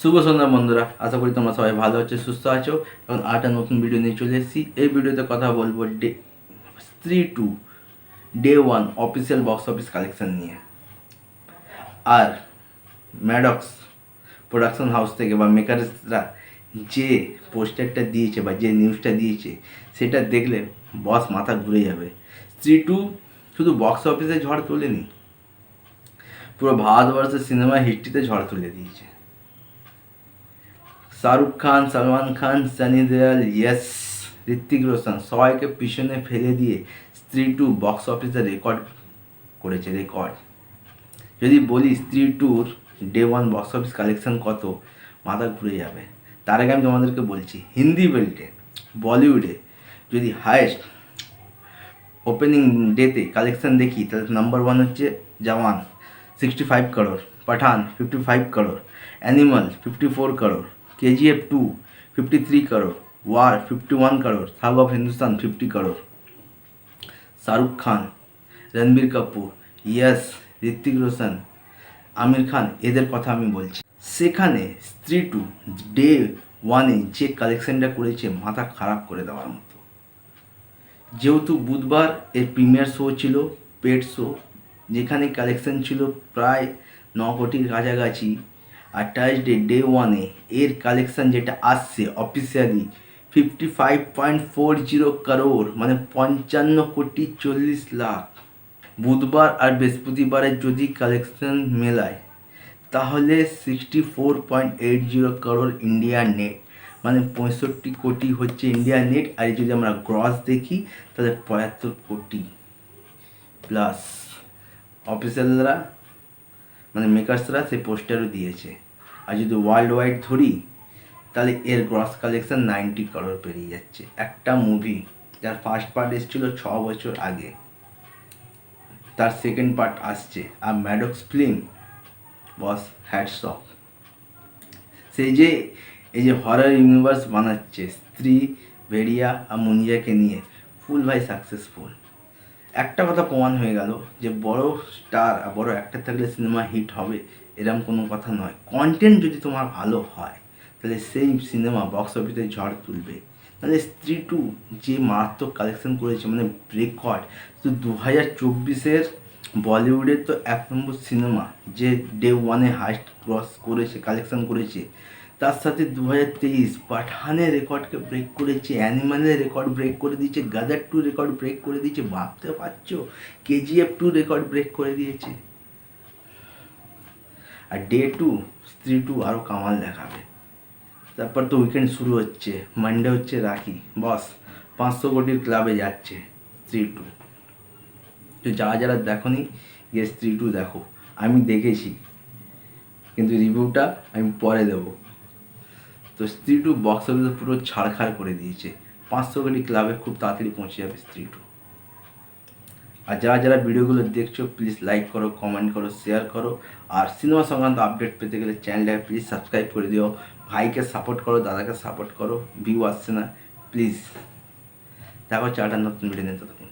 শুভ সন্ধ্যা বন্ধুরা, আশা করি তোমরা সবাই ভালো আছো, সুস্থ আছো এবং আরেকটা নতুন ভিডিও নিয়ে চলে এসেছি। এই ভিডিওতে কথা বলব day Stree two day one official box office collection নিয়ে। আর ম্যাডক্স প্রোডাকশন হাউস থেকে বা মেকারসরা যে পোস্টারটা দিয়েছে বা যে নিউজটা দিয়েছে, সেটা দেখলে বস মাথা ঘুরে যাবে। স্ত্রী টু শুধু বক্স অফিসে ঝড় তোলেনি, পুরো ভারতবর্ষের সিনেমা হিস্ট্রিতে ঝড় তুলে দিয়েছে। শাহরুখ খান, সলমান খান সানি দেয়াল ইয়েস ঋত্বিক রোশন সবাইকে পিছনে ফেলে দিয়ে স্ত্রী টু বক্স অফিসে রেকর্ড করেছে, রেকর্ড। যদি বলি স্ত্রী টুর day one box office collection কত, মাথা ঘুরে যাবে। তার আগে আমি তোমাদেরকে বলছি, হিন্দি বেল্টে, বলিউডে যদি হায়েস্ট ওপেনিং ডেতে কালেকশন দেখি তাহলে নাম্বার ওয়ান হচ্ছে Jawan sixty five crore Pathaan fifty five crore Animal fifty four crore KGF two fifty three crore War fifty one crore thug of Hindustan fifty crore Shahrukh Khan Ranbir Kapoor Yash Hrithik Roshan Aamir Khan এদের কথা আমি বলছি। সেখানে স্ত্রী two day ওয়ানে যে কালেকশনটা করেছে, মাথা খারাপ করে দেওয়ার মতো। যেহেতু বুধবার এর প্রিমিয়ার শো ছিল পেড শো যেখানে কালেকশন ছিল প্রায় ন কোটির কাছাকাছি আর টার্সডে ডে ওয়ানে এর কালেকশান যেটা আসছে officially fifty five point four zero crore মানে পঞ্চান্ন কোটি চল্লিশ লাখ। বুধবার আর বৃহস্পতিবারে যদি কালেকশান মেলায়, তাহলে sixty four point eight zero crore India net মানে পঁয়ষট্টি কোটি হচ্ছে ইন্ডিয়ান নেট আর যদি আমরা গ্রস দেখি, তাহলে পঁয়াত্তর কোটি প্লাস অফিসিয়ালরা মানে মেকার্সরা সেই পোস্টারও দিয়েছে। আর যদি ওয়ার্ল্ড ওয়াইড ধরি, তাহলে এর গ্রস কালেকশন নাইনটি করোড় পেরিয়ে যাচ্ছে। একটা মুভি যার ফার্স্ট পার্ট এসেছিল ছ বছর আগে, তার সেকেন্ড পার্ট আসছে, আর Maddock film boss hats off সেই যে, এই যে হরার ইউনিভার্স বানাচ্ছে, স্ত্রী ভেড়িয়া আর মুনিয়াকে নিয়ে ফুল ভাই সাকসেসফুল একটা কথা প্রমাণ হয়ে গেল যে বড় স্টার বড় অ্যাক্টার থাকলে সিনেমা হিট হবে এরকম কোনো কথা নয়। কন্টেন্ট যদি তোমার ভালো হয়, তাহলে সেই সিনেমা বক্স অফিসে ঝড় তুলবে। তাহলে স্ত্রী টু যে মারাত্মক কালেকশন করেছে মানে রেকর্ড তো দু হাজার চব্বিশের বলিউডের তো এক নম্বর সিনেমা যে ডে ওয়ানে হাইস্ট ক্রস করেছে কালেকশন করেছে তার সাথে দু হাজার তেইশ পাঠানের রেকর্ডকে ব্রেক করেছে অ্যানিমালের রেকর্ড ব্রেক করে দিয়েছে, গাদার টু রেকর্ড ব্রেক করে দিয়েছে, ভাবতে পারছ? কেজিএফ টু রেকর্ড ব্রেক করে দিয়েছে। আর ডে টু স্ত্রী টু আরও কামাল দেখাবে। তারপর তো উইকেন্ড শুরু হচ্ছে মানডে হচ্ছে রাখি। বস, পাঁচশো কোটির ক্লাবে যাচ্ছে স্ত্রী টু তো যারা যারা দেখোনি, গিয়ে স্ত্রী টু দেখো। আমি দেখেছি, কিন্তু রিভিউটা আমি পরে দেবো। তো স্ত্রী টু বক্স অফিসে পুরো ছাড়খাড় করে দিয়েছে। পাঁচশো কোটি ক্লাবে খুব তাড়াতাড়ি পৌঁছে যাবে স্ত্রী টু আর যারা যারা ভিডিওগুলো দেখছ প্লিজ লাইক করো কমেন্ট করো শেয়ার করো। আর সিনেমা সংক্রান্ত আপডেট পেতে গেলে চ্যানেলটাকে প্লিজ সাবস্ক্রাইব করে দিও। ভাইকে সাপোর্ট করো, দাদাকে সাপোর্ট করো ভিউ আসছে না প্লিজ দেখো চারটা নতুন ভিডিও নিতে ততক্ষণ